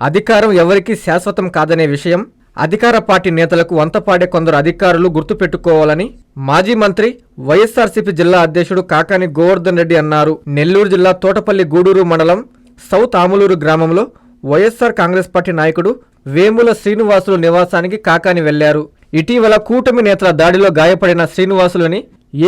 అధికారం ఎవరికీ శాశ్వతం కాదనే విషయం అధికార పార్టీ నేతలకు వంతపాడే కొందరు అధికారులు గుర్తుపెట్టుకోవాలని మాజీ మంత్రి వైఎస్ఆర్సీపీ జిల్లా అధ్యక్షుడు కాకాని గోవర్ధన్ రెడ్డి అన్నారు. నెల్లూరు జిల్లా తోటపల్లి గూడూరు మండలం సౌత్ ఆములూరు గ్రామంలో వైఎస్ఆర్ కాంగ్రెస్ పార్టీ నాయకుడు వేముల శ్రీనివాసులు నివాసానికి కాకాని వెళ్ళారు. ఇటీవల కూటమి నేతల దాడిలో గాయపడిన శ్రీనివాసులని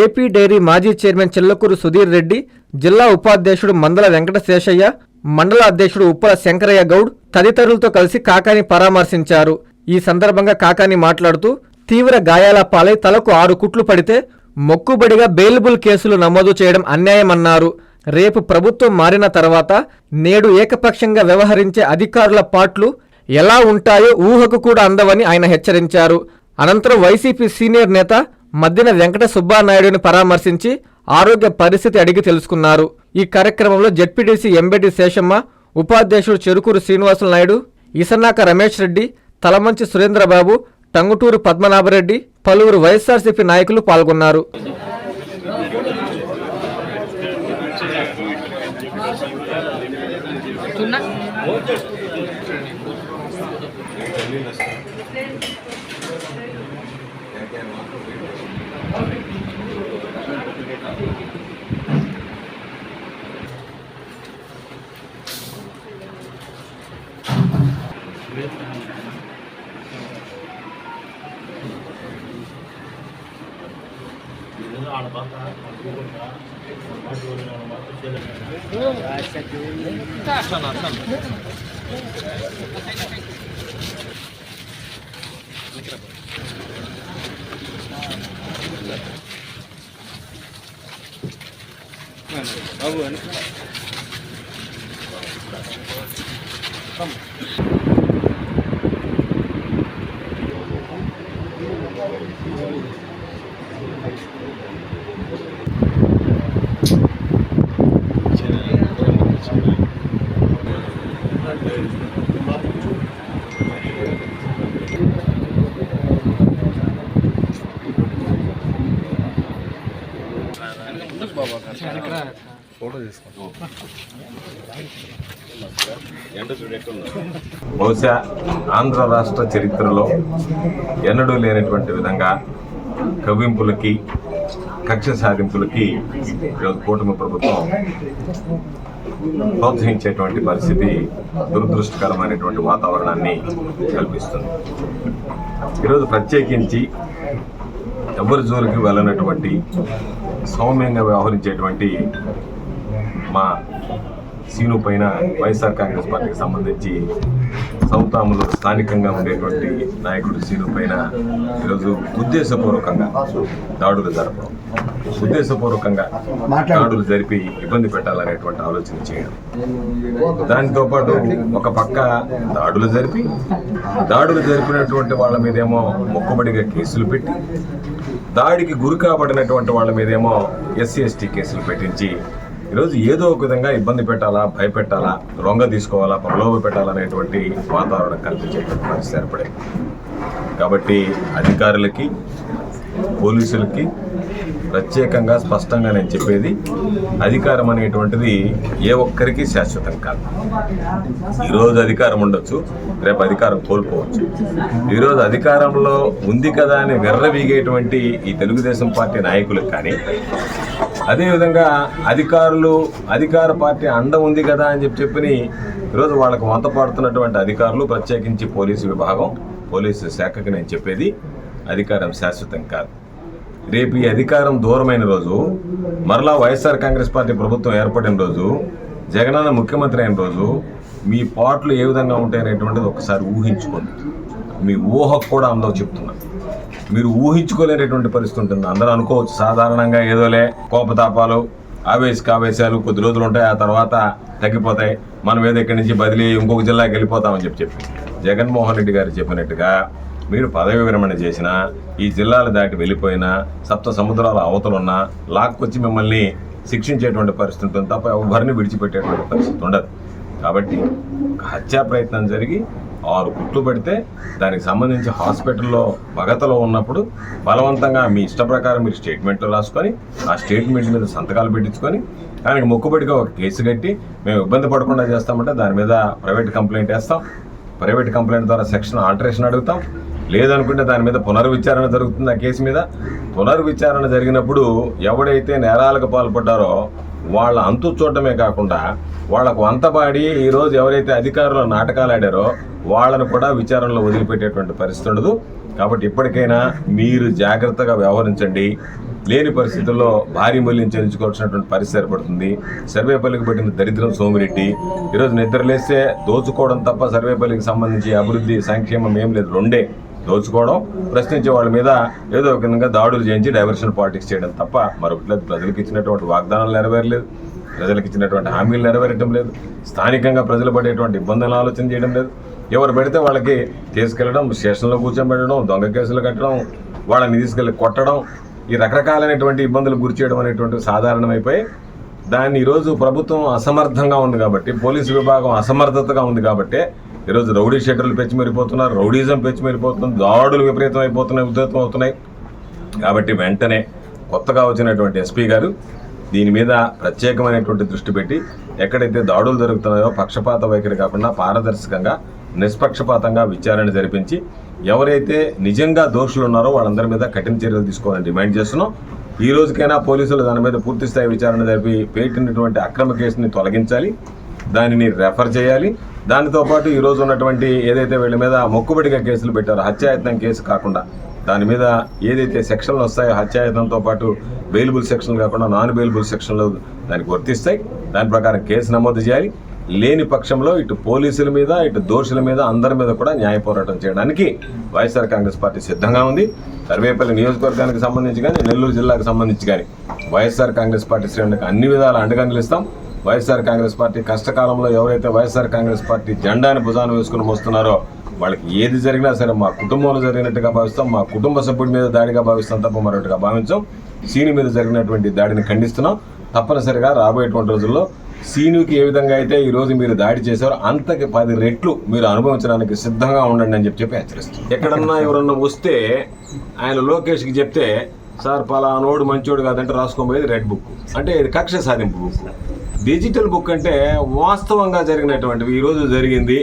ఏపీ డైరీ మాజీ చైర్మన్ చెల్లకూరు సుధీర్ రెడ్డి జిల్లా ఉపాధ్యక్షుడు మందల వెంకట శేషయ్య మండల అధ్యక్షుడు ఉప్పల శంకరయ్య గౌడ్ తదితరులతో కలిసి కాకాని పరామర్శించారు. ఈ సందర్భంగా కాకాని మాట్లాడుతూ తీవ్ర గాయాల పాలై తలకు ఆరు కుట్లు పడితే మొక్కుబడిగా బెయిలబుల్ కేసులు నమోదు చేయడం అన్యాయమన్నారు. రేపు ప్రభుత్వం మారిన తర్వాత నేడు ఏకపక్షంగా వ్యవహరించే అధికారుల పాట్లు ఎలా ఉంటాయో ఊహకు కూడా అందవని ఆయన హెచ్చరించారు. అనంతరం వైసీపీ సీనియర్ నేత మద్దిన వెంకట సుబ్బానాయుడుని పరామర్శించి ఆరోగ్య పరిస్థితి అడిగి తెలుసుకున్నారు. ఈ కార్యక్రమంలో జడ్పీటీసీ ఎంబెటి శేషమ్మ ఉపాధ్యక్షుడు చెరుకూరు శ్రీనివాసులు నాయుడు ఇసన్నాక రమేష్ రెడ్డి తలమంచి సురేంద్రబాబు టంగుటూరు పద్మనాభరెడ్డి పలువురు వైఎస్ఆర్సీపీ నాయకులు పాల్గొన్నారు. tá Vamos. బహుశా ఆంధ్ర రాష్ట్ర చరిత్రలో ఎన్నడూ లేనటువంటి విధంగా కవ్వింపులకి కక్ష సాధింపులకి ఈరోజు కూటమి ప్రభుత్వం ప్రోత్సహించేటువంటి పరిస్థితి దురదృష్టకరమైనటువంటి వాతావరణాన్ని కల్పిస్తుంది. ఈరోజు ప్రత్యేకించి ఎవరి జోలికి వెళ్ళనటువంటి సౌమ్యంగా వ్యవహరించేటువంటి మా సీను పైన వైఎస్ఆర్ కాంగ్రెస్ పార్టీకి సంబంధించి సౌతాములో స్థానికంగా ఉండేటువంటి నాయకుడు సీను పైన ఈరోజు ఉద్దేశపూర్వకంగా దాడులు జరపడం. ఉద్దేశపూర్వకంగా దాడులు జరిపి ఇబ్బంది పెట్టాలనేటువంటి ఆలోచన చేయడం. దానితో పాటు ఒక పక్క దాడులు జరిపి దాడులు జరిపినటువంటి వాళ్ళ మీదేమో మొక్కుబడిగా కేసులు పెట్టి దాడికి గురి కాబడినటువంటి వాళ్ళ మీదేమో ఎస్సీ ఎస్టీ కేసులు పెట్టించి ఈరోజు ఏదో ఒక విధంగా ఇబ్బంది పెట్టాలా భయపెట్టాలా రొంగ తీసుకోవాలా ప్రలోభ పెట్టాలనేటువంటి వాతావరణం కల్పించేటువంటి పరిస్థితి ఏర్పడింది. కాబట్టి అధికారులకి పోలీసులకి ప్రత్యేకంగా స్పష్టంగా నేను చెప్పేది అధికారం అనేటువంటిది ఏ ఒక్కరికి శాశ్వతం కాదు. ఈరోజు అధికారం ఉండొచ్చు రేపు అధికారం కోల్పోవచ్చు. ఈరోజు అధికారంలో ఉంది కదా అని వెర్రవీగేటువంటి ఈ తెలుగుదేశం పార్టీ నాయకులకు కానీ అదేవిధంగా అధికారులు అధికార పార్టీ అండ ఉంది కదా అని చెప్పి చెప్పి ఈరోజు వాళ్ళకు వంత పాడుతున్నటువంటి అధికారులు ప్రత్యేకించి పోలీసు విభాగం పోలీసు శాఖకి నేను చెప్పేది అధికారం శాశ్వతం కాదు. రేపు ఈ అధికారం దూరమైన రోజు మరలా వైఎస్ఆర్ కాంగ్రెస్ పార్టీ ప్రభుత్వం ఏర్పడిన రోజు జగనన్న ముఖ్యమంత్రి అయిన రోజు మీ పాటలు ఏ విధంగా ఉంటాయనేటువంటిది ఒకసారి ఊహించుకోండి. మీ ఊహకు కూడా అందరూ చెప్తున్నా. మీరు ఊహించుకోలేనటువంటి పరిస్థితి ఉంటుంది. అందరూ అనుకోవచ్చు సాధారణంగా ఏదోలే కోపతాపాలు ఆవేశ ఆవేశాలు కొద్ది రోజులు ఉంటాయి ఆ తర్వాత తగ్గిపోతాయి. మనం ఏదో ఇక్కడి నుంచి బదిలీ ఇంకొక జిల్లాకి వెళ్ళిపోతామని చెప్పి చెప్పి. జగన్మోహన్ రెడ్డి గారు చెప్పినట్టుగా మీరు పదవి విరమణ చేసినా ఈ జిల్లాలు దాటి వెళ్ళిపోయినా సప్త సముద్రాల అవతలున్నా లాక్కొచ్చి మిమ్మల్ని శిక్షించేటువంటి పరిస్థితి ఉంటుంది తప్ప ఎవరిని విడిచిపెట్టేటువంటి పరిస్థితి ఉండదు. కాబట్టి ఒక హత్యా ప్రయత్నం జరిగి ఆరు కుట్లు పెడితే దానికి సంబంధించి హాస్పిటల్లో భగతలో ఉన్నప్పుడు బలవంతంగా మీ ఇష్ట ప్రకారం మీరు స్టేట్మెంట్లు రాసుకొని ఆ స్టేట్మెంట్ మీద సంతకాలు పెట్టించుకొని దానికి మొక్కుబడిగా ఒక కేసు కట్టి మేము ఇబ్బంది పడకుండా చేస్తామంటే దాని మీద ప్రైవేట్ కంప్లైంట్ వేస్తాం. ప్రైవేట్ కంప్లైంట్ ద్వారా సెక్షన్ ఆల్టరేషన్ అడుగుతాం. లేదనుకుంటే దాని మీద పునర్విచారణ జరుగుతుంది ఆ కేసు మీద. పునర్విచారణ జరిగినప్పుడు ఎవడైతే నేరాలకు పాల్పడ్డారో వాళ్ళ అంతు చూడటమే కాకుండా వాళ్ళకు వంతపాడి ఈరోజు ఎవరైతే అధికారులు నాటకాలు ఆడారో వాళ్ళను కూడా విచారణలో వదిలిపెట్టేటువంటి పరిస్థితి ఉండదు. కాబట్టి ఇప్పటికైనా మీరు జాగ్రత్తగా వ్యవహరించండి. లేని పరిస్థితుల్లో భారీ మూల్యం చెల్లించుకోవాల్సినటువంటి పరిస్థితి ఏర్పడుతుంది. సర్వేపల్లికి పెట్టిన దరిద్రం సోమిరెడ్డి. ఈరోజు నిద్రలేస్తే దోచుకోవడం తప్ప సర్వేపల్లికి సంబంధించి అభివృద్ధి సంక్షేమం ఏం లేదు. రెండే. దోచుకోవడం ప్రశ్నించే వాళ్ళ మీద ఏదో ఒక విధంగా దాడులు చేయించి డైవర్షన్ పాలిటిక్స్ చేయడం తప్ప మరొకటి లేదు. ప్రజలకు ఇచ్చినటువంటి వాగ్దానాలు నెరవేరలేదు. ప్రజలకు ఇచ్చినటువంటి హామీలు నెరవేరటం లేదు. స్థానికంగా ప్రజలు పడేటువంటి ఇబ్బందులను ఆలోచన చేయడం లేదు. ఎవరు పెడితే వాళ్ళకి తీసుకెళ్ళడం స్టేషన్లో కూర్చోబెట్టడం దొంగ కేసులు కట్టడం వాళ్ళని తీసుకెళ్ళి కొట్టడం ఈ రకరకాలైనటువంటి ఇబ్బందులు గురి చేయడం అనేటువంటి సాధారణమైపోయి దాన్ని ఈరోజు ప్రభుత్వం అసమర్థంగా ఉంది కాబట్టి పోలీసు విభాగం అసమర్థతగా ఉంది కాబట్టి ఈరోజు రౌడీ షెటర్లు పెంచిమెరిపోతున్నారు రౌడీజం పెంచిమెరిపోతుంది దాడులు విపరీతం అయిపోతున్నాయి ఉద్ధృతం అవుతున్నాయి. కాబట్టి వెంటనే కొత్తగా వచ్చినటువంటి ఎస్పీ గారు దీని మీద ప్రత్యేకమైనటువంటి దృష్టి పెట్టి ఎక్కడైతే దాడులు జరుగుతున్నాయో పక్షపాత వైఖరి కాకుండా పారదర్శకంగా నిష్పక్షపాతంగా విచారణ జరిపించి ఎవరైతే నిజంగా దోషులు ఉన్నారో వాళ్ళందరి మీద కఠిన చర్యలు తీసుకోవాలని డిమాండ్ చేస్తున్నాం. ఈ రోజుకైనా పోలీసులు దాని మీద పూర్తిస్థాయి విచారణ జరిపి పెట్టినటువంటి అక్రమ కేసుని తొలగించాలి. దానిని రెఫర్ చేయాలి. దానితో పాటు ఈరోజు ఉన్నటువంటి ఏదైతే వీళ్ళ మీద మొక్కుబడిగా కేసులు పెట్టారో హత్యాయత్నం కేసు కాకుండా దాని మీద ఏదైతే సెక్షన్లు వస్తాయో హత్యాయత్నంతో పాటు బెయిలబుల్ సెక్షన్లు కాకుండా నాన్ బెయిలబుల్ సెక్షన్లు దానికి వర్తిస్తాయి. దాని ప్రకారం కేసు నమోదు చేయాలి. లేని పక్షంలో ఇటు పోలీసుల మీద ఇటు దోషుల మీద అందరి మీద కూడా న్యాయ పోరాటం చేయడానికి వైఎస్ఆర్ కాంగ్రెస్ పార్టీ సిద్ధంగా ఉంది. సర్వేపల్లి నియోజకవర్గానికి సంబంధించి కానీ నెల్లూరు జిల్లాకు సంబంధించి కానీ వైఎస్ఆర్ కాంగ్రెస్ పార్టీ శ్రేణులకు అన్ని విధాల అండగా నిలుస్తాం. వైఎస్ఆర్ కాంగ్రెస్ పార్టీ కష్టకాలంలో ఎవరైతే వైఎస్ఆర్ కాంగ్రెస్ పార్టీ జెండాని భుజాన్ని వేసుకుని వస్తున్నారో వాళ్ళకి ఏది జరిగినా సరే మా కుటుంబంలో జరిగినట్టుగా భావిస్తాం మా కుటుంబ సభ్యుడి మీద దాడిగా భావిస్తాం తప్ప మరొకటిగా భావించాం. సీని మీద జరిగినటువంటి దాడిని ఖండిస్తున్నాం. తప్పనిసరిగా రాబోయేటువంటి రోజుల్లో సీనుకి ఏ విధంగా అయితే ఈరోజు మీరు దాడి చేశారో అంతకి పది రెట్లు మీరు అనుభవించడానికి సిద్ధంగా ఉండండి అని చెప్పి చెప్పి హెచ్చరిస్తుంది ఎక్కడన్నా ఎవరన్నా వస్తే ఆయన లోకేష్కి చెప్తే సార్ పలానోడు మంచోడు కాదంటే రాసుకోబోయేది రెడ్ బుక్. అంటే ఇది కక్ష సాధింపు బుక్. డిజిటల్ బుక్ అంటే వాస్తవంగా జరిగినటువంటివి. ఈరోజు జరిగింది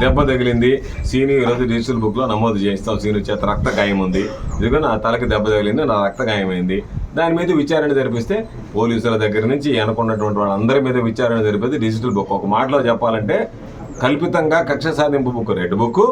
దెబ్బ తగిలింది. సీని ఈరోజు డిజిటల్ బుక్లో నమోదు చేస్తాం సీని చేత రక్త గాయం ఉంది. ఇదిగో నా తలకి దెబ్బ తగిలింది నా రక్త గాయమైంది దాని మీద విచారణ జరిపిస్తే పోలీసుల దగ్గర నుంచి అనుకున్నటువంటి వాళ్ళందరి మీద విచారణ జరిపేది డిజిటల్ బుక్. ఒక మాటలో చెప్పాలంటే కల్పితంగా కక్ష సాధింపు బుక్ రెడ్ బుక్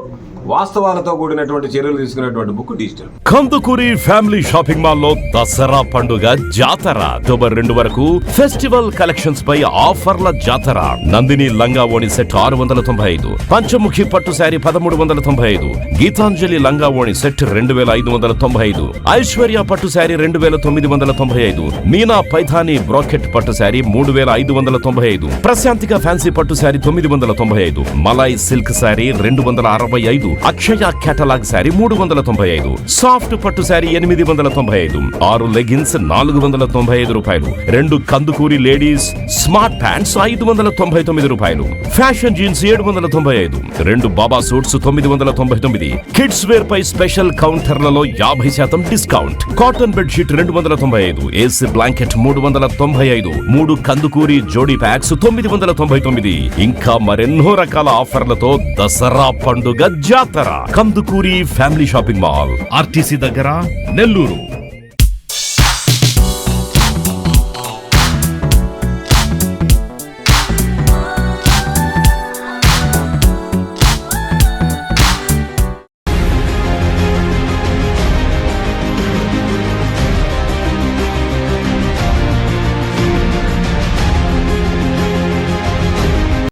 వాస్తవాలతో కూడినటువంటి చర్యలు తీసుకునేటువంటి book digital Kandukuri family shopping మాల్లో దసరా పండుగ జాతర. అక్టోబర్ రెండు వరకు ఫెస్టివల్ కలెక్షన్స్ పై ఆఫర్ల జాతర. నందిని లంగా ఓణి సెట్ ఆరు వందల తొంభై ఐదు పంచముఖి పట్టు శారీ పదమూడు వందల తొంభై ఐదు గీతాంజలి లంగా ఓణి సెట్ రెండు వేల ఐదు వందల తొంభై ఐదు ఐశ్వర్య పట్టు శారీ రెండు వేల తొమ్మిది వందల తొంభై ఐదు మీనా పైథాని బ్రాకెట్ పట్టు శారీ మూడు వేల ఐదు వందల తొంభై ఐదు ప్రశాంతిక ఫ్యాన్సీ పట్టు శారీ తొమ్మిది వందల తొంభై ఐదు మలాయ్ సిల్క్ శారీ రెండు వందల అరవై ఐదు అక్షయ కేటలాగ్ శారీ మూడు వందల తొంభై ఐదు సాఫ్ట్ పట్టు శారీ ఎనిమిది వందల తొంభై ఐదు ఆరు లెగిన్స్ నాలుగు వందల తొంభై ఐదు రూపాయలు రెండు కందుకూరి లేడీస్ స్మార్ట్ ప్యాంట్స్ ఐదు వందల తొంభై తొమ్మిది రూపాయలు ఫ్యాషన్ జీన్స్ ఏడు వందల తొంభై ఐదు రెండు బాబా సూట్స్ తొమ్మిది వందల తొంభై తొమ్మిది కిడ్స్ వేర్ పై స్పెషల్ కౌంటర్లలో యాభై శాతం డిస్కౌంట్ కాటన్ బెడ్షీట్ రెండు వందల తొంభై ఐదు ఏసీ బ్లాంకెట్ మూడు వందల తొంభై ఐదు మూడు కందుకూరి జోడీ ప్యాక్స్ తొమ్మిది వందల తొంభై తొమ్మిది ఇంకా మరెన్నో రకాల ఆఫర్లతో దసరా పండుగ జాతర. Kandukuri family shopping mall RTC దగ్గర నెల్లూరు.